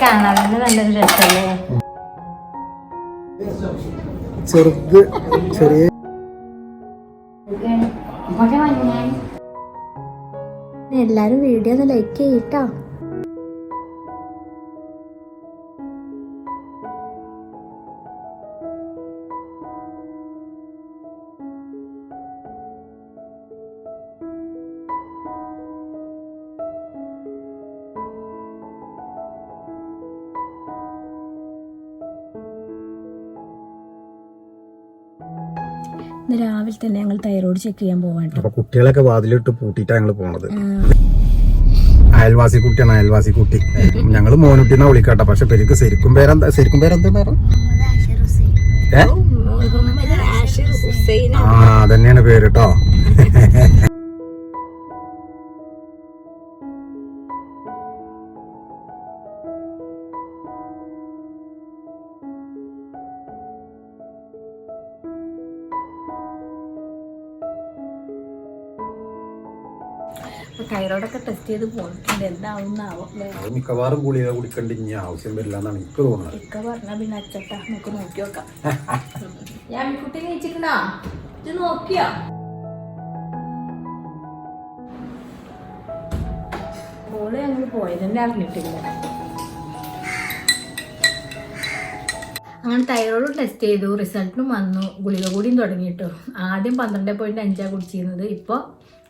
കാണാൻ തന്നെ നല്ലൊരു രസമല്ലേ ചെറുത് ചെറിയ എല്ലാരും വീഡിയോ ഒന്ന് ലൈക്ക് ചെയ്യട്ടോ ഇന്ന് രാവിലെ തന്നെ ഞങ്ങൾ തൈറോയ്ഡ് ചെക്ക് ചെയ്യാൻ പോവാണ്ട് അപ്പൊ കുട്ടികളൊക്കെ വാതിലിട്ട് പൂട്ടിട്ടാണ് ഞങ്ങൾ പോണത്. അയൽവാസി കുട്ടിയാണ് അയൽവാസി കുട്ടി. ഞങ്ങൾ മോനുട്ടിന്നാ വിളിക്കട്ടെ. പക്ഷെ പെരുക്ക് ശരിക്കും പേരെന്താ ശരിക്കും പേരെന്താ പേര് ഏ? ആ അതന്നെയാണ് പേര് കേട്ടോ തൈറോയ്ഡൊക്കെ ടെസ്റ്റ് ചെയ്ത് പോയിട്ടുണ്ട്. എന്താവുന്നാവോ? അത് മിക്കവാറും ഗുളിക കുടിക്കേണ്ട ഇനി ആവശ്യം വരില്ല എന്നാണ് എനിക്ക് തോന്നുന്നത്. ഇക്ക പറഞ്ഞാ പിന്നെ അച്ചട്ട. നമുക്ക് നോക്കി നോക്കാം. ഞാൻ കുട്ടി കഴിച്ചിട്ടുണ്ടാ ഇത് നോക്കിയോ? ഓൾ ഞങ്ങൾ തന്നെ അറിഞ്ഞിട്ടില്ല അങ്ങനെ തൈറോയിഡ് ടെസ്റ്റ് ചെയ്തു. റിസൾട്ടും വന്നു. ഗുളിക കൂടിയും തുടങ്ങിയിട്ടു. ആദ്യം പന്ത്രണ്ട് പോയിന്റ് അഞ്ചാണ് കുടിച്ചിരുന്നത്. ഇപ്പോൾ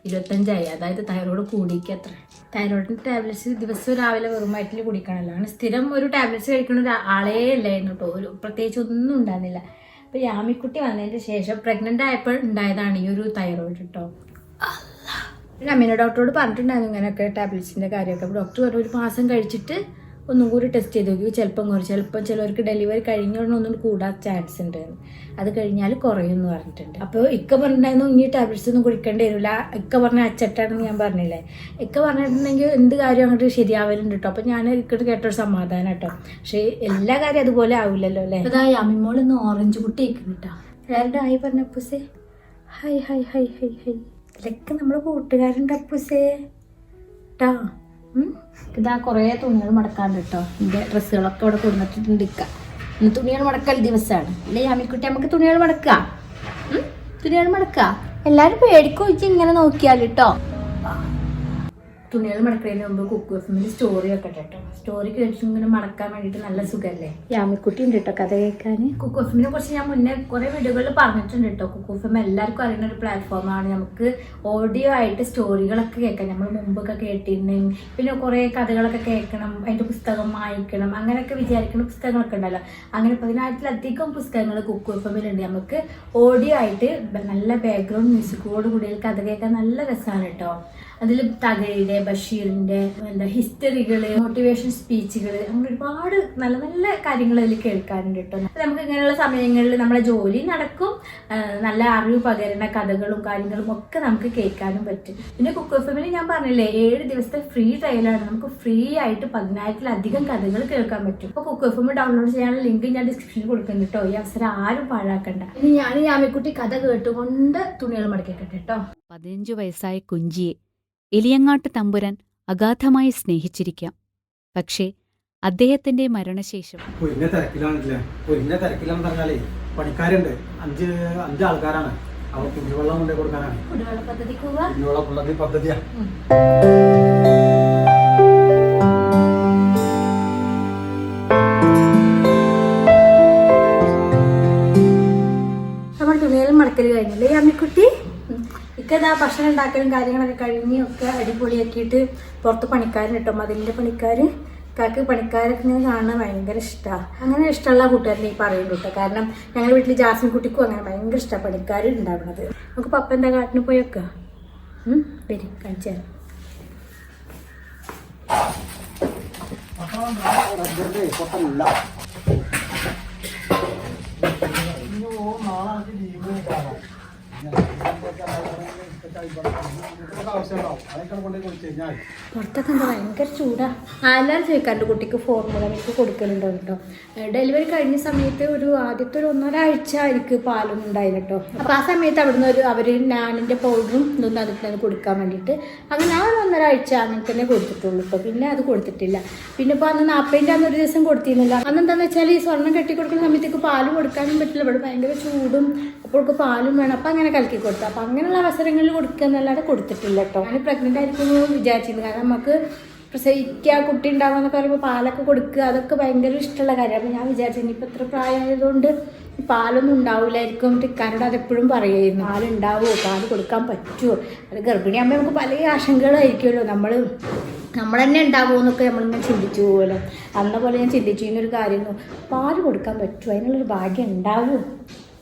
ഇരുപത്തഞ്ചായി. അതായത് തൈറോയ്ഡ് കൂടിക്ക് അത്ര. തൈറോയിഡിന്റെ ടാബ്ലറ്റ്സ് ദിവസവും രാവിലെ വെറും വയറ്റിൽ കുടിക്കണമല്ലോ അങ്ങനെ സ്ഥിരം ഒരു ടാബ്ലറ്റ്സ് കഴിക്കുന്ന ഒരു ആളേ ഇല്ലായിരുന്നു കേട്ടോ ഒരു പ്രത്യേകിച്ച് ഒന്നും ഉണ്ടായിരുന്നില്ല. അപ്പോൾ യാമിക്കുട്ടി വന്നതിന് ശേഷം പ്രഗ്നന്റ് ആയപ്പോൾ ഉണ്ടായതാണ് ഈ ഒരു തൈറോയിഡ് കേട്ടോ അമ്മീന ഡോക്ടറോട് പറഞ്ഞിട്ടുണ്ടായിരുന്നു ഇങ്ങനെയൊക്കെ ടാബ്ലറ്റ്സിന്റെ കാര്യമൊക്കെ. അപ്പോൾ ഡോക്ടർ പറഞ്ഞു ഒരു മാസം കഴിച്ചിട്ട് ഒന്നും കൂടി ടെസ്റ്റ് ചെയ്ത് നോക്കി. ചിലപ്പം കുറച്ച് ചിലപ്പം ചിലവർക്ക് ഡെലിവറി കഴിഞ്ഞ ഉടനെ ഒന്നും കൂടാൻ ചാൻസ് ഉണ്ട്. അത് കഴിഞ്ഞാൽ കുറയും എന്ന് പറഞ്ഞിട്ടുണ്ട്. അപ്പോൾ ഇക്ക പറഞ്ഞിട്ടുണ്ടായിരുന്നു ഇനി ടാബ്ലറ്റ്സ് ഒന്നും കുടിക്കേണ്ടി വരില്ല ഇക്ക പറഞ്ഞ അച്ചട്ടാണെന്ന് ഞാൻ പറഞ്ഞില്ലേ? ഇക്ക പറഞ്ഞിട്ടുണ്ടെങ്കിൽ എന്ത് കാര്യം അങ്ങോട്ട് ശരിയാവലുണ്ട് കേട്ടോ അപ്പോൾ ഞാൻ ഇക്കട്ട് കേട്ടൊരു സമാധാനം കേട്ടോ പക്ഷേ എല്ലാ കാര്യം അതുപോലെ ആവില്ലല്ലോ അല്ലേ? അതായത് അമ്മിമോൾ ഇന്ന് ഓറഞ്ച് കുട്ടി ഇരിക്കുന്നു കേട്ടോ എല്ലാവരുടെ ആയി പറഞ്ഞ അപ്പൂസേ. Hi hi hi hi hi ഇതിലൊക്കെ നമ്മുടെ കൂട്ടുകാരുണ്ട് അപ്പൂസേ. ട്ടാ. ഉം. ഇതാ കുറേ തുണികൾ മടക്കാണ്ട് കേട്ടോ. എന്റെ ഡ്രസ്സുകളൊക്കെ ഇവിടെ കൊടുത്തിട്ടുണ്ട് ഇക്ക. ഇന്ന് തുണികൾ മടക്കൽ ദിവസമാണ് അല്ലേ അമ്മിക്കുട്ടി നമുക്ക് തുണികൾ മടക്കുക തുണികൾ മടക്കുക എല്ലാവരും പേടിക്കോ ഇങ്ങനെ നോക്കിയാൽ കേട്ടോ തുണികൾ മടക്കുന്നതിന് മുമ്പ് കുക്ക് വെഫിന്റെ സ്റ്റോറി വെക്കട്ടെ കേട്ടോ. സ്റ്റോറി കേട്ടിട്ട് ഇങ്ങനെ മടക്കാൻ വേണ്ടിയിട്ട് നല്ല സുഖല്ലേ? യാമിക്കുട്ടി ഉണ്ട് കേട്ടോ കഥ കേൾക്കാൻ. കുക്ക് വെഫിനെ കുറിച്ച് ഞാൻ മുന്നേ കുറേ വീഡിയോകളിൽ പറഞ്ഞിട്ടുണ്ട് കേട്ടോ. കുക്ക് ഫിലിം എല്ലാവർക്കും അറിയുന്ന ഒരു പ്ലാറ്റ്ഫോമാണ് നമുക്ക് ഓഡിയോ ആയിട്ട് സ്റ്റോറികളൊക്കെ കേൾക്കാം. നമ്മൾ മുമ്പൊക്കെ കേട്ടിരുന്നെങ്കിൽ പിന്നെ കുറേ കഥകളൊക്കെ കേൾക്കണം അതിന്റെ പുസ്തകം വായിക്കണം അങ്ങനെയൊക്കെ വിചാരിക്കുന്ന പുസ്തകങ്ങളൊക്കെ ഉണ്ടല്ലോ. അങ്ങനെ പതിനായിരത്തിലധികം പുസ്തകങ്ങൾ കുക്ക് ഫിലിമിലുണ്ട് നമുക്ക് ഓഡിയോ ആയിട്ട് നല്ല ബാക്ക്ഗ്രൗണ്ട് മ്യൂസിക്കോട് കൂടി കഥ കേൾക്കാൻ നല്ല രസമാണ് കേട്ടോ. അതിൽ തകഴിയുടെ ബഷീറിന്റെ എന്താ ഹിസ്റ്ററികൾ മോട്ടിവേഷൻ സ്പീച്ചുകൾ അങ്ങനെ ഒരുപാട് നല്ല നല്ല കാര്യങ്ങൾ അതിൽ കേൾക്കാനുണ്ട് കേട്ടോ. നമുക്ക് ഇങ്ങനെയുള്ള സമയങ്ങളിൽ നമ്മളെ ജോലി നടക്കും. നല്ല അറിവ് പകരുന്ന കഥകളും കാര്യങ്ങളും ഒക്കെ നമുക്ക് കേൾക്കാനും പറ്റും. പിന്നെ കുക്ക് ഫിലിമിൽ ഞാൻ പറഞ്ഞില്ലേ ഏഴ് ദിവസത്തെ ഫ്രീ ട്രയലാണ് നമുക്ക് ഫ്രീ ആയിട്ട് പതിനായിരത്തിലധികം കഥകൾ കേൾക്കാൻ പറ്റും. അപ്പൊ കുക്ക് ഫിലിം ഡൗൺലോഡ് ചെയ്യാനുള്ള ലിങ്ക് ഞാൻ ഡിസ്ക്രിപ്ഷനിൽ കൊടുക്കുന്നു കേട്ടോ. ഈ അവസരം ആരും പാഴാക്കണ്ട. ഇനി ഞാൻ യാമിക്കുട്ടി കഥ കേട്ടുകൊണ്ട് തുണികൾ മടക്കിക്കട്ടെ കേട്ടോ. പതിനഞ്ചു വയസ്സായ കുഞ്ചിയെ എലിയങ്ങാട്ട് തമ്പുരാൻ അഗാധമായി സ്നേഹിച്ചിരിക്കാം. പക്ഷേ അദ്ദേഹത്തിന്റെ മരണശേഷം പൊരിഞ്ഞ തിരക്കിലാണല്ലേ? പൊരിഞ്ഞ തിരക്കിലാണെന്ന് പറഞ്ഞാലേ പണിക്കാരുണ്ട്. അഞ്ച് അഞ്ച് ആൾക്കാരാണ്. അവർ കുടിവെള്ളം കൊണ്ടേ കൊടുക്കാനാണ്. കുടിവെള്ള പദ്ധതി പദ്ധതിയാ. ഭക്ഷണം ഉണ്ടാക്കലും കാര്യങ്ങളൊക്കെ കഴിഞ്ഞ് ഒക്കെ അടിപൊളിയാക്കിയിട്ട് പുറത്ത് പണിക്കാരൻ കിട്ടും. മതിലിന്റെ പണിക്കാർ കാക്ക് പണിക്കാരൊക്കെ ഇങ്ങനെ കാണാൻ ഭയങ്കര ഇഷ്ടമാണ് അങ്ങനെ ഇഷ്ടമുള്ള കൂട്ടുകാരനെ ഈ പറയുള്ളൂ കേട്ടോ. കാരണം ഞങ്ങളുടെ വീട്ടിൽ ജാസ്മിൻ കുട്ടിക്കും അങ്ങനെ ഭയങ്കര ഇഷ്ടമാണ് പണിക്കാർ ഉണ്ടാവുന്നത് നമുക്ക് പപ്പ എന്താ കാട്ടിന് പോയൊക്കെ വരും കാണിച്ചു തരാം. ആവശ്യമുണ്ടാവും നാളെ ലീവ് കഴിഞ്ഞാൽ പുറത്തൊക്കെ എന്താ ഭയങ്കര ചൂടാ. ആ എല്ലാവരും ചോദിക്കാറുണ്ട് കുട്ടിക്ക് ഫോർമുല മിൽക്ക് കൊടുക്കലുണ്ടോ കേട്ടോ ഡെലിവറി കഴിഞ്ഞ സമയത്ത് ഒരു ആദ്യത്തെ ഒരു ഒന്നൊരാഴ്ച എനിക്ക് പാലൊന്നും ഉണ്ടായില്ല കേട്ടോ അപ്പോൾ ആ സമയത്ത് അവിടുന്ന് ഒരു അവർ നാനിന്റെ പൗഡറും ഇതൊന്നും അതിൽ കൊടുക്കാൻ വേണ്ടിയിട്ട് അങ്ങനെ ആ ഒരു ഒന്നരാഴ്ച അങ്ങനെ തന്നെ കൊടുത്തിട്ടുള്ളൂ ഇപ്പോൾ പിന്നെ അത് കൊടുത്തിട്ടില്ല. പിന്നെ ഇപ്പോൾ അന്ന് നാൽപ്പതിന്റെ അന്ന് ഒരു ദിവസം കൊടുത്തിരുന്നില്ല. അന്ന് എന്താണെന്ന് വെച്ചാൽ ഈ സ്വർണം കെട്ടി കൊടുക്കുന്ന സമയത്തേക്ക് പാൽ കൊടുക്കാനും പറ്റില്ല. ഇവിടെ ഭയങ്കര ചൂടും അപ്പോൾ പാലും വേണം. അപ്പോൾ അങ്ങനെ കലക്കി കൊടുത്തു. അപ്പം അങ്ങനെയുള്ള അവസരങ്ങളിൽ കൊടുക്കുക എന്നല്ലാതെ കൊടുത്തിട്ടില്ല കേട്ടോ ഞാൻ പ്രഗ്നന്റ് ആയിരിക്കുമെന്ന് വിചാരിച്ചിരുന്നു. കാരണം നമുക്ക് പ്രസവിക്കുക കുട്ടി ഉണ്ടാവുക എന്നൊക്കെ പറയുമ്പോൾ പാലൊക്കെ കൊടുക്കുക അതൊക്കെ ഭയങ്കര ഇഷ്ടമുള്ള കാര്യം അപ്പോൾ ഞാൻ വിചാരിച്ചു ഇനിയിപ്പോൾ ഇത്ര പ്രായമായതുകൊണ്ട് പാലൊന്നും ഉണ്ടാവില്ലായിരിക്കും ടിക്കാനോട് അതെപ്പോഴും പറയുമായിരുന്നു. പാലുണ്ടാവുമോ പാൽ കൊടുക്കാൻ പറ്റുമോ അത് ഗർഭിണിയാകുമ്പോൾ നമുക്ക് പല ആശങ്കകളായിരിക്കുമല്ലോ. നമ്മൾ നമ്മൾ തന്നെ ഉണ്ടാവുമോ എന്നൊക്കെ നമ്മളിങ്ങനെ ചിന്തിച്ചു പോകുമല്ലോ അന്ന പോലെ ഞാൻ ചിന്തിച്ചു. ഇങ്ങനൊരു കാര്യമൊന്നും പാൽ കൊടുക്കാൻ പറ്റുമോ അതിനുള്ളൊരു ഭാഗ്യം ഉണ്ടാവുമോ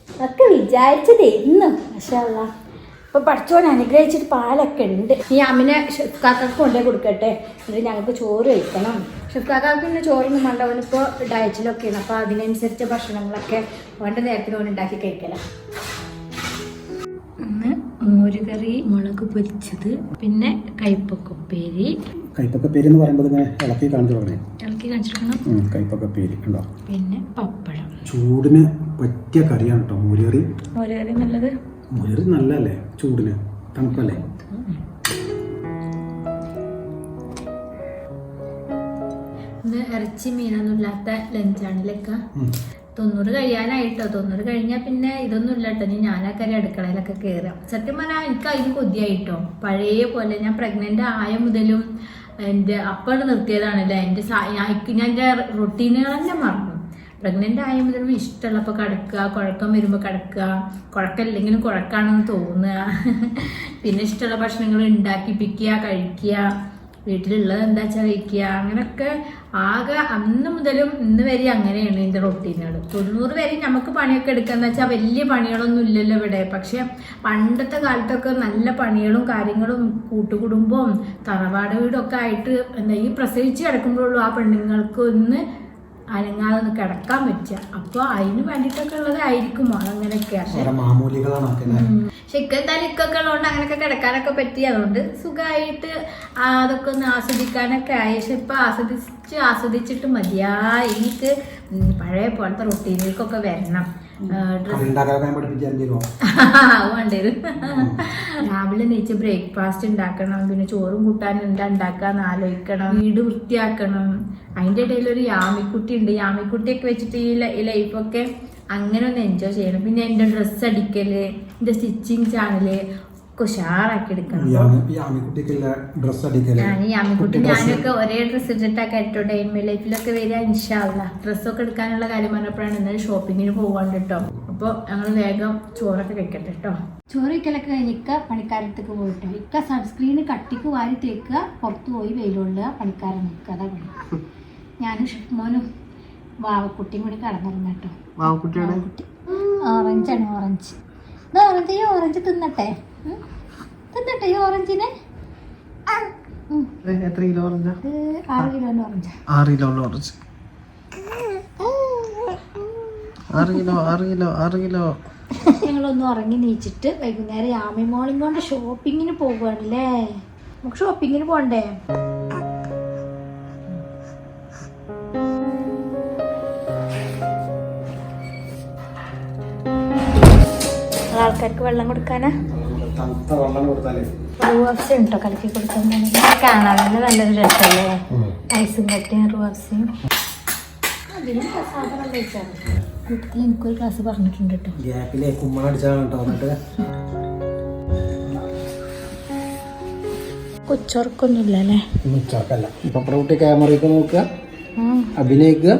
അതൊക്കെ വിചാരിച്ചത് എന്നും മഷാല്ല ഇപ്പൊ പഠിച്ചോൻ അനുഗ്രഹിച്ചിട്ട് പാലൊക്കെ ഉണ്ട്. ഈ അമ്മിനെ ഷെഫ്കാക്കൊക്കെ കൊണ്ടേ കൊടുക്കട്ടെ. എന്നിട്ട് ഞങ്ങൾക്ക് ചോറ് കഴിക്കണം. ഷെഫ്കാക്കാക്ക് പിന്നെ ചോറൊന്നും വേണ്ട. അവനിപ്പോൾ ഡയറ്റിലൊക്കെയാണ്. അപ്പോൾ അതിനനുസരിച്ച ഭക്ഷണങ്ങളൊക്കെ വേണ്ട നേരത്തിന് ഓൻ ഉണ്ടാക്കി കഴിക്കല. മോരുകറി മുളക് പൊരിച്ചത് പിന്നെ കയ്പക്കുപ്പേരി കൈപ്പക്കപ്പേരി പേര് എന്ന് പറയുമ്പോൾ ഇങ്ങനെ ഇളക്കി കാണിച്ചു തുടങ്ങി ഇളക്കി കൈപ്പൊക്കെ പേര് ഉണ്ടോ പിന്നെ പപ്പടം. ചൂടിന് പറ്റിയ കറിയാണ് കേട്ടോ മോരുകറി. മോരുകറി നല്ലത്. മോരുകറി നല്ലല്ലേ ചൂടിന് തണുപ്പല്ലേ? ഇറച്ചി മീനൊന്നും ഇല്ലാത്ത ലഞ്ചാണ് ലക്ക തൊണ്ണൂറ് കഴിയാനായിട്ടോ? തൊണ്ണൂറ് കഴിഞ്ഞാൽ പിന്നെ ഇതൊന്നും ഇല്ല കേട്ടോ ഇനി കറി അടുക്കളയിലൊക്കെ കയറാം സത്യം പറഞ്ഞാൽ എനിക്ക് അതിന് കൊതിയായിട്ടോ? പഴയ പോലെ ഞാൻ പ്രഗ്നന്റ് ആയ മുതലും എന്റെ അപ്പോൾ നിർത്തിയതാണല്ലേ? എന്റെ ഞാൻ ഞാൻ എന്റെ റൊട്ടീനുകൾ തന്നെ മറന്നു. പ്രഗ്നന്റ് ആയ മുതലും ഇഷ്ടമുള്ളപ്പോൾ കിടക്കുക കുഴക്കം വരുമ്പോൾ കിടക്കുക കുഴക്കമില്ലെങ്കിലും കുഴക്കാണെന്ന് തോന്നുക. പിന്നെ ഇഷ്ടമുള്ള ഭക്ഷണങ്ങൾ ഉണ്ടാക്കിപ്പിക്കുക കഴിക്കുക വീട്ടിലുള്ളത് എന്താ വെച്ചാൽ കഴിക്കുക അങ്ങനെയൊക്കെ ആകെ അന്ന് മുതലും ഇന്ന് വരെ അങ്ങനെയാണ് എന്റെ റൊട്ടീനുകൾ തൊണ്ണൂറ് വരെ നമുക്ക് പണിയൊക്കെ എടുക്കാന്ന് വെച്ചാൽ വലിയ പണികളൊന്നും ഇല്ലല്ലോ ഇവിടെ. പക്ഷെ പണ്ടത്തെ കാലത്തൊക്കെ നല്ല പണികളും കാര്യങ്ങളും കൂട്ടുകുടുംബവും തറവാട് വീടൊക്കെ ആയിട്ട് എന്താ ഈ പ്രസവിച്ച് കിടക്കുമ്പോഴുള്ളൂ ആ പെണ്ണുങ്ങൾക്ക് ഒന്ന് അനങ്ങാതെ ഒന്ന് കിടക്കാൻ പറ്റുക അപ്പോൾ അതിന് വേണ്ടിട്ടൊക്കെ ഉള്ളതായിരിക്കും അങ്ങനെയൊക്കെ പക്ഷെ തലിക്കൊക്കെ ഇക്കൊക്കെ ഉള്ളതുകൊണ്ട് അങ്ങനെയൊക്കെ കിടക്കാനൊക്കെ പറ്റി. അതുകൊണ്ട് സുഖമായിട്ട് അതൊക്കെ ഒന്ന് ആസ്വദിക്കാനൊക്കെ ആയി. പക്ഷെ ഇപ്പൊ ആസ്വദിച്ച് ആസ്വദിച്ചിട്ട് മതിയായിട്ട് പഴയ പോലത്തെ റൊട്ടീനിലേക്കൊക്കെ വരണം. രാവിലെ നീച്ച് ബ്രേക്ക്ഫാസ്റ്റ് ഉണ്ടാക്കണം പിന്നെ ചോറും കൂട്ടാനും എന്താ ഉണ്ടാക്കാന്ന് ആലോചിക്കണം വീട് വൃത്തിയാക്കണം. അതിന്റെ ഇടയിൽ ഒരു യാമിക്കുട്ടി ഉണ്ട്. യാമിക്കുട്ടിയൊക്കെ വെച്ചിട്ട് ഈ ലൈഫൊക്കെ അങ്ങനെ ഒന്ന് എൻജോയ് ചെയ്യണം. പിന്നെ എന്റെ ഡ്രസ്സ് അടിക്കൽ എന്റെ സ്റ്റിച്ചിങ് ചാനൽ ഉഷാറാക്കി എടുക്കണം. ഈ ആമിക്കുട്ടിക്കുള്ള ഡ്രസ്സ് അടിക്കൽ. ഈ അമ്മിക്കുട്ടി കുട്ടി dress. ഞാനൊക്കെ ഒരേ ഡ്രസ്സ് ഇട്ടിട്ടൊക്കെ കേട്ടോ ഡെയിൻമേ ലൈഫിലൊക്കെ വരിക ഇൻഷാല്ല ഡ്രസ്സൊക്കെ എടുക്കാനുള്ള കാര്യം പറഞ്ഞപ്പോഴാണ് ഇന്നലെ ഷോപ്പിങ്ങിന് പോകാണ്ട് കേട്ടോ അപ്പോൾ ഞങ്ങൾ വേഗം ചോറൊക്കെ കഴിക്കട്ടെ കേട്ടോ ചോറ് കഴിക്കലൊക്കെ കഴിഞ്ഞിക്ക പണിക്കാരത്തേക്ക് പോയിട്ട്. ഇക്ക സൺസ്ക്രീന് കട്ടിക്ക് വാരി തേക്കുക പുറത്ത് പോയി വെയിലുള്ള പണിക്കാരൻ നിൽക്കുക. അതാ പണി. ഞാനും ഷിഫ്മോനും വാവക്കുട്ടിയും കൂടി കടന്നിരുന്നു കേട്ടോ. വാവക്കുട്ടി. ഓറഞ്ചാണ് ഓറഞ്ച് ഇത് ഓറഞ്ച് ഈ ഓറഞ്ച് തിന്നട്ടെ? തിന്നട്ടെ ഈ ഓറഞ്ചിനെ. എത്ര കിലോ ഓറഞ്ച? ആറ് കിലോന്റെ ഓറഞ്ച്. ആറ് കിലോ ഓറഞ്ച്. ആറ് കിലോ ആറ് കിലോ ആറ് കിലോ. ഞങ്ങളൊന്ന് ഉറങ്ങി നീച്ചിട്ട് വൈകുന്നേരം യാമി മോളിങ് കൊണ്ട് ഷോപ്പിങ്ങിന് പോകുവാണല്ലേ നമുക്ക് ഷോപ്പിങ്ങിന് പോണ്ടേ? ആൾക്കാർക്ക് വെള്ളം കൊടുക്കാനാ? തണുത്ത വെള്ളം കൊടുത്താലേ. റൂവപ്സ് ഉണ്ടോ കലക്കി കൊടുക്കാൻ കാണാൻ തന്നെ നല്ലൊരു രസമല്ലേ? ഐസും കട്ടിയും കഴിച്ചാൽ വീട്ടിൽ എനിക്കൊരു ക്ലാസ് പറഞ്ഞിട്ടുണ്ട് കേട്ടോ. ഗ്യാപ്പിലെ കുമ്മണടിച്ചാണ് കേട്ടോ എന്നിട്ട്. കൊച്ചുറക്കൊന്നുമില്ല അല്ലേ ഉച്ചക്കല്ല ഇപ്പൊ പ്രൗട്ടി ക്യാമറ നോക്കുക. അഭിനയിക്കുക?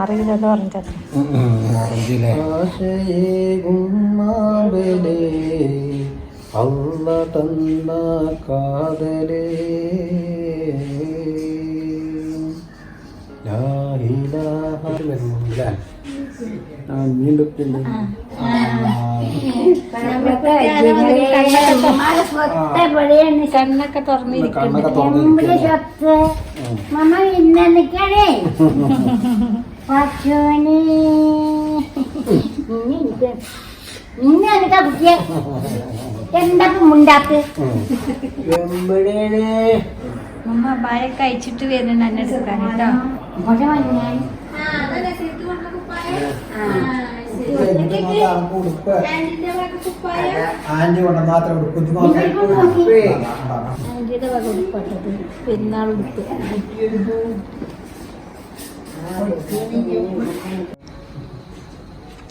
ആറ് കിലോന്റെ ഓറഞ്ച് അല്ല തന്ന കാതലേ. ഇലാഹ കണ്ണൊക്കെ തുറന്നിരിക്കുന്നു. മമ്മ ഇന്നെ നിക്കണേ പശുവിന് ഇന്ന് എനിക്ക് കുട്ടിയെ എന്താ മുണ്ടാത്ത് എമ്പഴേനെ അമ്മ ബായൊക്കെ അയച്ചിട്ട് വരുന്നുണ്ട് എന്നെ എടുക്കാൻ കേട്ടോ ഇവിടെ വന്നാൽ ആന്റി കൊണ്ട് മാത്രം ഉടുപ്പ് ഉടുപ്പ്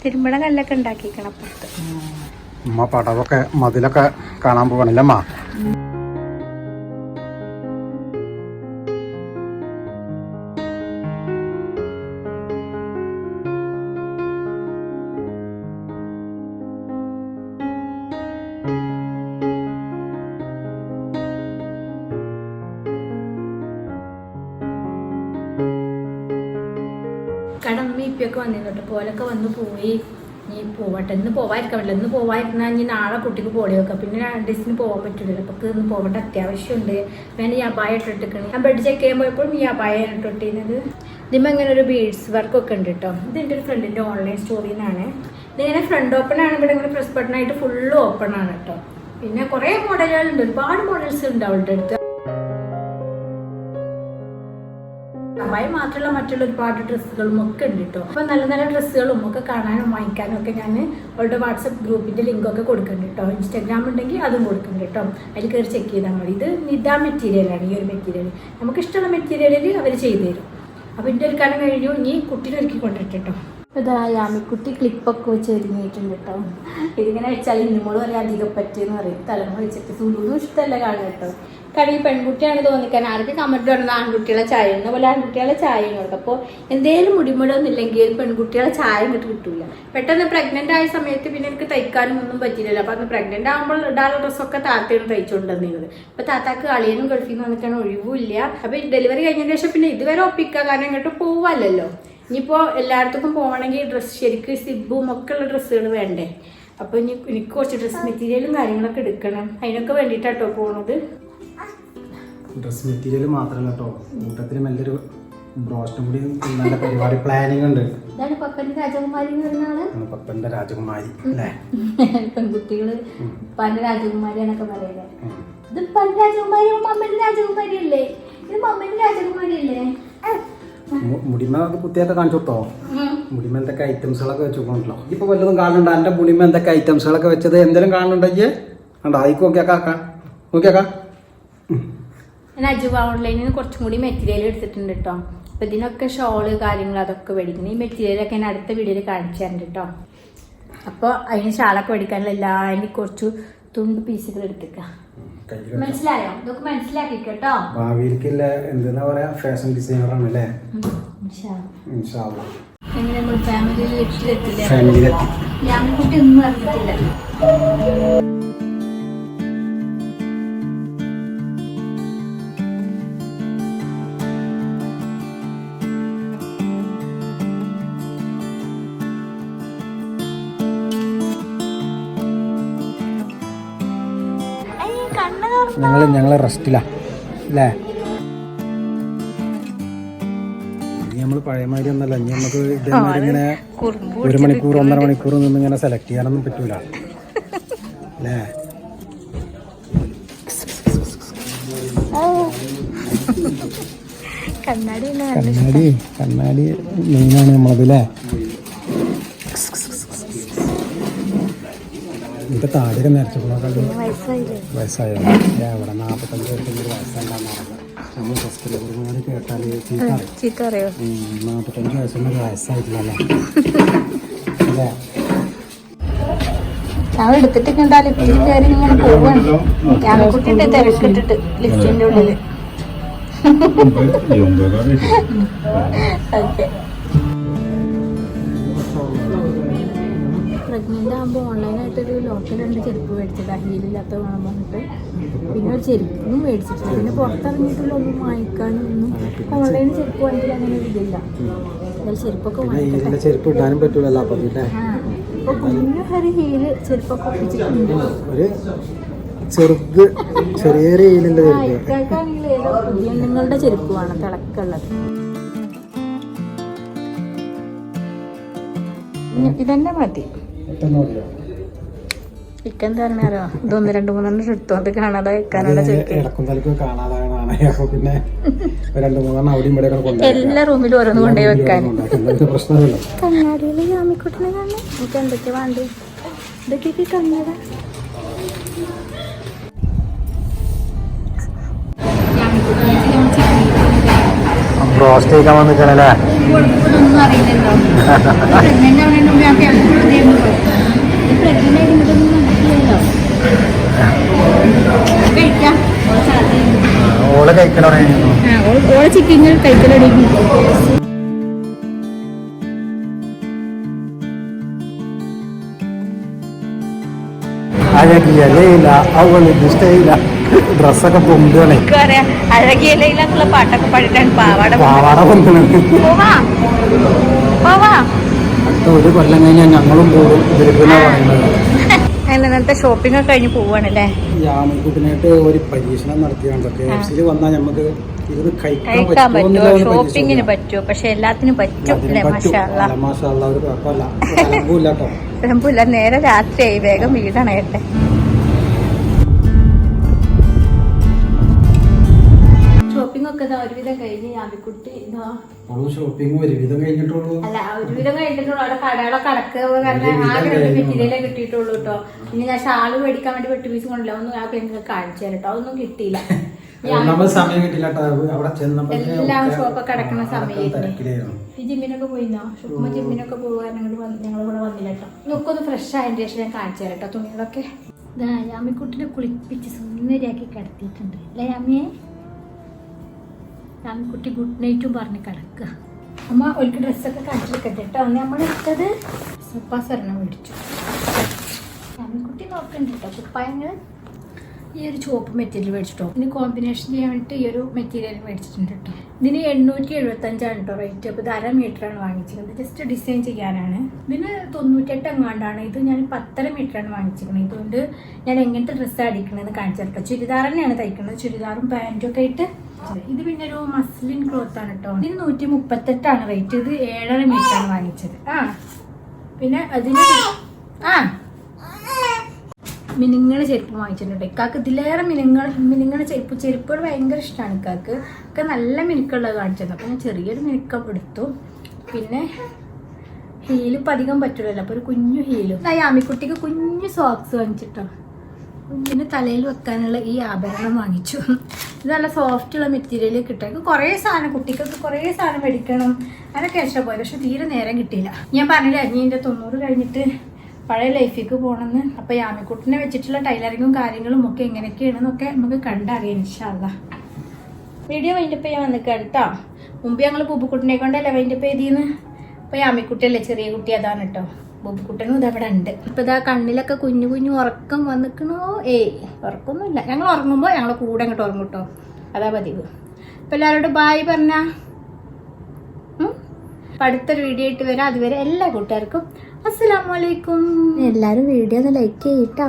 തിരുമ്പട കല്ലൊക്കെ ഉണ്ടാക്കിക്കണം അപ്പുറത്ത്. അമ്മ പടവൊക്കെ മതിലൊക്കെ കാണാൻ പോകണല്ലേ അമ്മ ഇപ്പൊക്കെ വന്നിരുന്നു കേട്ടോ. പോലൊക്കെ വന്ന് പോയി. നീ പോവട്ടെ. ഇന്ന് പോവാതിരിക്കാൻ പറ്റില്ല. ഇന്ന് പോവാതിരുന്നാൽ ഇനി നാളെ കുട്ടിക്ക് പോളി വെക്കാം പിന്നെ രണ്ട് ദിവസത്തിന് പോകാൻ പറ്റില്ല അപ്പൊ ഇന്ന് പോകേണ്ട അത്യാവശ്യമുണ്ട്. വേണം ഈ അപായ ഇട്ടിട്ടിരിക്കണം ഞാൻ ബെഡ് ചെക്ക് ചെയ്യാൻ പോയപ്പോഴും ഈ അപായ ഇട്ടിട്ടിരുന്നത് ഇതിമ്മ ഇങ്ങനെ ഒരു ബീഡ്സ് വർക്കൊക്കെ ഉണ്ട് കേട്ടോ. ഇത് എന്റെ ഒരു ഫ്രണ്ടിന്റെ ഓൺലൈൻ സ്റ്റോറിൽ നിന്നാണ്. ഇതിങ്ങനെ ഫ്രണ്ട് ഓപ്പൺ ആണ്. ഇവിടെ ഇങ്ങനെ പ്രസ് ബട്ടൺ ആയിട്ട് ഫുള്ള് ഓപ്പൺ ആണ് കേട്ടോ. പിന്നെ കുറേ മോഡലുകളുണ്ട് ഒരുപാട് മോഡൽസ് ഉണ്ട് അവളുടെ അടുത്ത്. അമ്മായി മാത്രമല്ല മറ്റുള്ള ഒരുപാട് ഡ്രസ്സുകളും ഒക്കെ ഉണ്ട് കേട്ടോ അപ്പൊ നല്ല നല്ല ഡ്രസ്സുകളും ഒക്കെ കാണാനും വാങ്ങിക്കാനും ഒക്കെ ഞാൻ അവളുടെ വാട്സപ്പ് ഗ്രൂപ്പിന്റെ ലിങ്ക് ഒക്കെ കൊടുക്കുന്നുണ്ട് കേട്ടോ ഇൻസ്റ്റാഗ്രാം ഉണ്ടെങ്കിൽ അതും കൊടുക്കുന്നുണ്ട് കേട്ടോ അതിൽ കയറി ചെക്ക് ചെയ്താൽ മതി. ഇത് നിദ മെറ്റീരിയലാണ് ഈ ഒരു മെറ്റീരിയൽ നമുക്ക് ഇഷ്ടമുള്ള മെറ്റീരിയലിൽ അവർ ചെയ്തു തരും. അപ്പൊ ഇതിന്റെ ഒരു കാലം കഴിഞ്ഞു. ഇനി കുട്ടീനെ ഒരുക്കി കൊണ്ടിട്ട് കേട്ടോ ഇതാ യാമിക്കുട്ടി ക്ലിപ്പൊക്കെ വെച്ച് ഒരുങ്ങിയിട്ടുണ്ട് കേട്ടോ ഇതിങ്ങനെ വെച്ചാൽ ഇന്നുമോൾ പറയാൻ അധികം പറ്റിയെന്ന് പറയും. തലമുറ വെച്ചിട്ട് സുലൂനും ഇഷ്ടമല്ല കാണുക കേട്ടോ കാരണം ഈ പെൺകുട്ടിയാണ് തോന്നിക്കാൻ. ആർക്ക് കമന്റ് പറഞ്ഞ ആൺകുട്ടികളെ ചായ എന്ന പോലെ ആൺകുട്ടികളെ ചായ കൊടുക്കും അപ്പോൾ എന്തേലും മുടിമുടൊന്നുമില്ലെങ്കിൽ പെൺകുട്ടികളെ ചായ ഇങ്ങോട്ട് കിട്ടൂല. പെട്ടെന്ന് പ്രഗ്നന്റ് ആയ സമയത്ത് പിന്നെ എനിക്ക് തയ്ക്കാനും ഒന്നും പറ്റില്ലല്ലോ അപ്പൊ അന്ന് പ്രഗ്നന്റ് ആകുമ്പോൾ ഇടാനുള്ള ഡ്രസ്സൊക്കെ താത്തയാണ് തയ്ച്ചുകൊണ്ടിരുന്നത് അപ്പൊ താത്താക്ക് അളിയനും ഗൾഫിൽ വന്നിട്ടാണ് ഒഴിവില്ല അപ്പൊ ഡെലിവറി കഴിഞ്ഞതിന് ശേഷം പിന്നെ ഇതുവരെ ഒപ്പിക്കുക കാരണം ഇങ്ങോട്ട് പോവല്ലോ ഇനിയിപ്പോൾ എല്ലായിടത്തും പോകണമെങ്കിൽ ഡ്രസ്സ് ശരിക്കും സിബും ഒക്കെ ഉള്ള ഡ്രസ്സുകൾ വേണ്ടേ. അപ്പോൾ ഇനി എനിക്ക് കുറച്ച് ഡ്രസ്സ് മെറ്റീരിയലും കാര്യങ്ങളൊക്കെ എടുക്കണം. അതിനൊക്കെ വേണ്ടിയിട്ടാട്ടോ പോണത്. ഡ്രസ് മെറ്റീരിയൽ മാത്രമല്ല കേട്ടോ കൂട്ടത്തിൽ നല്ലൊരു ബ്രോസ്റ്റും കൂടി നല്ല പരിപാടി പ്ലാനിങ് ഉണ്ട്. ഇതാണ് പപ്പന്റെ രാജകുമാരി പപ്പന്റെ രാജകുമാരി അല്ലേ? പെൺകുട്ടികൾ പല രാജകുമാരിയാണൊക്കെ പറയുന്നത്. ഇത് പല രാജകുമാരി മമ്മന്റെ രാജകുമാരി അല്ലേ ഇത് മമ്മന്റെ രാജകുമാരി അല്ലേ മു- മുടിമ അത് കുത്തിയൊക്കെ കാണിച്ചു കൊടുത്തോ? മുടിമ എന്തൊക്കെ ഐറ്റംസുകളൊക്കെ വെച്ച് കൊണ്ടല്ലോ ഇപ്പൊ വല്ലതും കാണുന്നുണ്ടോ എന്റെ മുടിമ എന്തൊക്കെ ഐറ്റംസുകളൊക്കെ വെച്ചത് എന്തെങ്കിലും കാണുന്നുണ്ടോ ഇയ്യ് കണ്ടോ ആയിക്ക് നോക്കിയാക്കാ നോക്കിയാക്കാ ഞാൻ അജുവ ഓൺലൈനിൽ നിന്ന് കുറച്ചും കൂടി മെറ്റീരിയൽ എടുത്തിട്ടുണ്ട് കേട്ടോ അപ്പൊ ഇതിനൊക്കെ ഷോൾ കാര്യങ്ങൾ അതൊക്കെ മേടിക്കുന്നത് ഈ മെറ്റീരിയലൊക്കെ ഞാൻ അടുത്ത വീഡിയോയിൽ കാണിച്ചു തരുന്നുണ്ട് കേട്ടോ അപ്പോൾ അതിന് ഷാളൊക്കെ മേടിക്കാനുള്ള എല്ലാവരും കുറച്ച് തുണ്ട് പീസുകൾ എടുത്തേക്കാം. മനസ്സിലായോ? ഇതൊക്കെ മനസ്സിലാക്കി കേട്ടോ ഭാവിയിലേക്കില്ല എന്താ പറയാ ഫാഷൻ അല്ലേ എങ്ങനെ നമ്മൾ ഫാമിലി ഞാൻ കുട്ടി ഒന്നും അറിഞ്ഞിട്ടില്ല. ഞങ്ങൾ ഞങ്ങളെ റെസ്റ്റിലാണ് അല്ലേ? ഇനി നമ്മൾ പഴയമാതിരി ഒന്നല്ല ഇനി നമുക്ക് ഇതേമാതിരി ഇങ്ങനെ ഒരു മണിക്കൂർ ഒന്നര മണിക്കൂർ നിന്ന് ഇങ്ങനെ സെലക്ട് ചെയ്യാനൊന്നും പറ്റൂല. അല്ലേ? കണ്ണാടി കണ്ണാടി മെയിനാണ് നമ്മളത് ഇതിന്റെ താടിയൊക്കെ നേരത്തെ വയസ്സായില്ലേ? വയസ്സായോ? ഇവിടെ നാൽപ്പത്തഞ്ച് വയസ്സിന്റെ ഒരു വയസ്സുണ്ടാകുന്ന നമ്മൾ ഒരുപാട് കേട്ടാൽ ചീത്ത അറിയും നാൽപ്പത്തഞ്ച് വയസ്സൊന്നും വയസ്സായിട്ടില്ലല്ലേ അല്ലേ? ഞാൻ എടുത്തിട്ട് കണ്ടാ ലിഫ്റ്റിൽ കയറി ഇങ്ങനെ പോവാണ്. യാമിക്കുട്ടിന്റെ തിരക്കിട്ടിട്ട് ലിഫ്റ്റിന്റെ ഉള്ളിൽ. ഓക്കെ. പ്രഗ്നന്റ് ആകുമ്പോൾ ഓൺലൈനായിട്ടൊരു ലോക്കൽ രണ്ട് ചെരുപ്പ് മേടിച്ചതാണ് ഹീലില്ലാത്ത വേണം പറഞ്ഞിട്ട് പിന്നെ ഒരു ചെരുപ്പും മേടിച്ചിട്ടില്ല. പിന്നെ പുറത്തിറങ്ങിയിട്ടുള്ള ഒന്നും വാങ്ങിക്കാനും ഒന്നും ഓൺലൈനിൽ ചെരുപ്പ് വാങ്ങിക്കാൻ അങ്ങനെ ഒരു ഇതില്ല. ചെരുപ്പൊക്കെ ചെരുപ്പ് ഇടാനും പറ്റൂലല്ലോ അപ്പം പിന്നെ. ആ ഇപ്പോൾ കുഞ്ഞു ഹരി ഹീൽ ചെരുപ്പൊക്കെ ഒപ്പിച്ചിട്ടുണ്ട് ചെറുത് ചെറിയ ചെരുപ്പ്. പുതിയ നിങ്ങളുടെ ചെരുപ്പുമാണ് തിളക്കുള്ളത്. ഇതന്നെ മതി. ഇക്ക വന്നിട്ടാണല്ലേ അറിയാറോ ഇതൊന്ന് രണ്ട് മൂന്നെണ്ണം എടുത്തോണ്ട് കാണാതെ വെക്കാനുള്ള ചോദിക്കും ഇടക്കും തലക്കും കാണാതാണ് അപ്പൊ പിന്നെ രണ്ട് മൂന്നെണ്ണം ഇവിടെ എല്ലാ റൂമിലും ഓരോന്ന് കൊണ്ടുപോയി വെക്കാൻ. പ്രശ്നമില്ല. കണ്ണാടിയിൽ ജാമിക്കുട്ടിനെ കാണാൻ നമുക്ക് എന്തൊക്കെ വേണ്ടി? ഇതൊക്കെ കണ്ണട. ബ്രോസ്റ്റ് കഴിക്കാൻ വന്നിക്കണല്ലേ ഒന്നും അറിയില്ലല്ലോ. പ്രഗ്നന്റ് ആയിരുന്നതൊന്നും മനസ്സിലായല്ലോ കഴിക്കാം ഓളെ സാധ്യത ഓൾ കഴിക്കണോ ഓളെ ചിക്കൻ കഴിക്കലൊടിക്കും അഴകിയലയില്ല അവൾ ഇഷ്ടയില്ല ഡ്രസ്സൊക്കെ പൊന്തുകണേ അറിയാം അഴകിയലയിലുള്ള പാട്ടൊക്കെ പാടിയിട്ടാണ് പാവാട പാവാട പൊന്തണത് അടുത്ത ഒരു കൊല്ലം കഴിഞ്ഞാൽ ഞങ്ങളും പോകും പറയുന്നത് ഇന്നത്തെ ഷോപ്പിംഗ് ഒക്കെ കഴിഞ്ഞ് പോവാണല്ലേ? യാമക്കുട്ടിനായിട്ട് ഒരു പരീക്ഷണം നടത്തിയാണ് കെ എഫ് സിയിൽ വന്നാൽ നമുക്ക് ഇത് കഴിക്കാൻ പറ്റുമോ ഷോപ്പിങ്ങിന്. പറ്റുമോ പക്ഷെ എല്ലാത്തിനും പറ്റും. മാഷാല്ല ഒരു കുഴപ്പമില്ല. കുഴപ്പമില്ല നേരെ രാത്രിയായി. വേഗം വീടണയട്ടെ അവൾ ഷോപ്പിംഗ് ഒരുവിധം കഴിഞ്ഞിട്ടുള്ളൂ. അല്ല ഒരുവിധം കഴിഞ്ഞിട്ടുള്ളൂ. അവിടെ കടകളൊക്കെ അടക്കുക കാരണം രണ്ട് മെറ്റീരിയലേ കിട്ടിയിട്ടുള്ളൂ കേട്ടോ ഇനി ഞാൻ ഷാൾ മേടിക്കാൻ വേണ്ടി വെട്ടി പീസ് കൊണ്ടില്ല ഒന്നും ആ പെണ്ണുങ്ങൾ കാണിച്ചു തരാം കേട്ടോ അതൊന്നും കിട്ടിയില്ല. നമ്മൾ സമയം കിട്ടില്ല അവിടെ ചെന്നപ്പോ എല്ലാം ഷോപ്പൊക്കെ അടക്കണ സമയത്ത് ഈ ജിമ്മിനൊക്കെ പോയിന്നോ ഷുക്കുമ്പ ജിമ്മിനൊക്കെ പോകാൻ ഞങ്ങൾ ഇവിടെ വന്നില്ല കേട്ടോ നമുക്കൊന്ന് ഫ്രഷ് ആയതിന് ശേഷം ഞാൻ കാണിച്ചു തരാം കേട്ടോ തുണികളൊക്കെ. ഇതാ കുളിപ്പിച്ച് സുന്ദരിയാക്കി കിടത്തിയിട്ടുണ്ട്. അല്ലേ യാമിയെ? യാമിക്കുട്ടി ഗുഡ് നൈറ്റും പറഞ്ഞ് കിടക്കുക. അമ്മ ഒരിക്കൽ ഡ്രസ്സൊക്കെ കാണിച്ചെടുക്കട്ടെ കേട്ടോ. നമ്മൾ സൂപ്പർ സ്വർണം മേടിച്ചു. കുട്ടി നോക്കണ്ട കേട്ടോ. കുപ്പായങ്ങൾ ഈ ഒരു ചുവപ്പ് മെറ്റീരിയൽ മേടിച്ചിട്ടോ? ഇതിന് കോമ്പിനേഷൻ ചെയ്യാൻ വേണ്ടിയിട്ട് ഈ ഒരു മെറ്റീരിയൽ മേടിച്ചിട്ടുണ്ട് കേട്ടോ. ഇതിന് എണ്ണൂറ്റി എഴുപത്തഞ്ചാണ് കേട്ടോ റേറ്റ് അപ്പോൾ അര മീറ്ററാണ് വാങ്ങിച്ചിരിക്കുന്നത്. ജസ്റ്റ് ഡിസൈൻ ചെയ്യാനാണ്. ഇതിന് തൊണ്ണൂറ്റെട്ട് എങ്ങാണ്ടാണ്. ഇത് ഞാൻ പത്തര മീറ്ററാണ് വാങ്ങിച്ചിരിക്കുന്നത്. ഇതുകൊണ്ട് ഞാൻ എങ്ങനത്തെ ഡ്രസ്സാണ് അടിക്കണമെന്ന് കാണിച്ചു തരട്ടോ ചുരിദാർ തന്നെയാണ് തയ്ക്കുന്നത്. ചുരിദാറും പാന്റും ഒക്കെ ആയിട്ട് ഇത് പിന്നെ ഒരു മസ്ലിൻ ക്ലോത്ത് ആണ് കേട്ടോ ഇതിന് നൂറ്റി മുപ്പത്തെട്ടാണ് റേറ്റ് ഇത് ഏഴര മീറ്ററാണ് വാങ്ങിച്ചത്. ആ. പിന്നെ അതിന് ആ. മിനുങ്ങണ ചെരുപ്പ് വാങ്ങിച്ചിട്ടുണ്ട് ഇക്കാക്ക് ഇതിലേറെ മിനുങ്ങൾ മിനുങ്ങണ ചെരുപ്പ് ചെരുപ്പുകൾ ഭയങ്കര ഇഷ്ടമാണ് ഇക്കാക്ക്. ഒക്കെ നല്ല മിനുക്കുള്ളത് കാണിച്ചത്. അപ്പോൾ ഞാൻ ചെറിയൊരു മിനുക്കം എടുത്തു. പിന്നെ ഹീലിപ്പം അധികം പറ്റില്ലല്ലോ അപ്പോൾ ഒരു കുഞ്ഞു ഹീലും. ആ യാമിക്കുട്ടിക്ക് കുഞ്ഞു സോക്സ് വാങ്ങിച്ചിട്ടോ. കുഞ്ഞിന് തലയിൽ വെക്കാനുള്ള ഈ ആഭരണം വാങ്ങിച്ചു. ഇത് നല്ല സോഫ്റ്റുള്ള മെറ്റീരിയൽ കിട്ടും. കുറേ സാധനം കുട്ടികൾക്ക് കുറേ സാധനം മേടിക്കണം. അതൊക്കെ ഇഷ്ടപ്പോയി പക്ഷെ തീരെ നേരം കിട്ടിയില്ല. ഞാൻ പറഞ്ഞില്ല അഞ്ഞിന്റെ തൊണ്ണൂറ് കഴിഞ്ഞിട്ട് പഴയ ലൈഫിലേക്ക് പോകണമെന്ന്. അപ്പോൾ യാമിക്കുട്ടിനെ വെച്ചിട്ടുള്ള ടൈലറിങ്ങും കാര്യങ്ങളും ഒക്കെ എങ്ങനെയൊക്കെയാണെന്നൊക്കെ നമുക്ക് കണ്ടറിയാം ഇൻഷാല്ല വീഡിയോ വൈൻഡപ്പ് ചെയ്യാൻ വന്നിക്കാം കേട്ടോ മുമ്പ് ഞങ്ങൾ പൂപ്പുക്കുട്ടിനെ കൊണ്ടല്ലേ വൈൻഡപ്പ് ചെയ്തിന്ന്? അപ്പോൾ യാമിക്കുട്ടിയല്ലേ ചെറിയ കുട്ടി അതാണ് കേട്ടോ ബുബുക്കുട്ടനും ഇതവിടെ ഉണ്ട്. ഇപ്പം ഇതാ കണ്ണിലൊക്കെ കുഞ്ഞു കുഞ്ഞു ഉറക്കം വന്നിക്കണോ? ഏയ് ഉറക്കൊന്നുമില്ല. ഞങ്ങൾ ഉറങ്ങുമ്പോൾ ഞങ്ങളെ കൂടെ അങ്ങോട്ട് ഉറങ്ങും കേട്ടോ. അതാ പതിവ്. അപ്പം എല്ലാവരോടും ബായ് പറഞ്ഞ. അടുത്ത വീഡിയോ ആയിട്ട് വരാം. അതുവരെ എല്ലാ കൂട്ടുകാർക്കും അസ്സലാമലൈക്കും എല്ലാവരും വീഡിയോ ഒന്ന് ലൈക്ക് ചെയ്യട്ടോ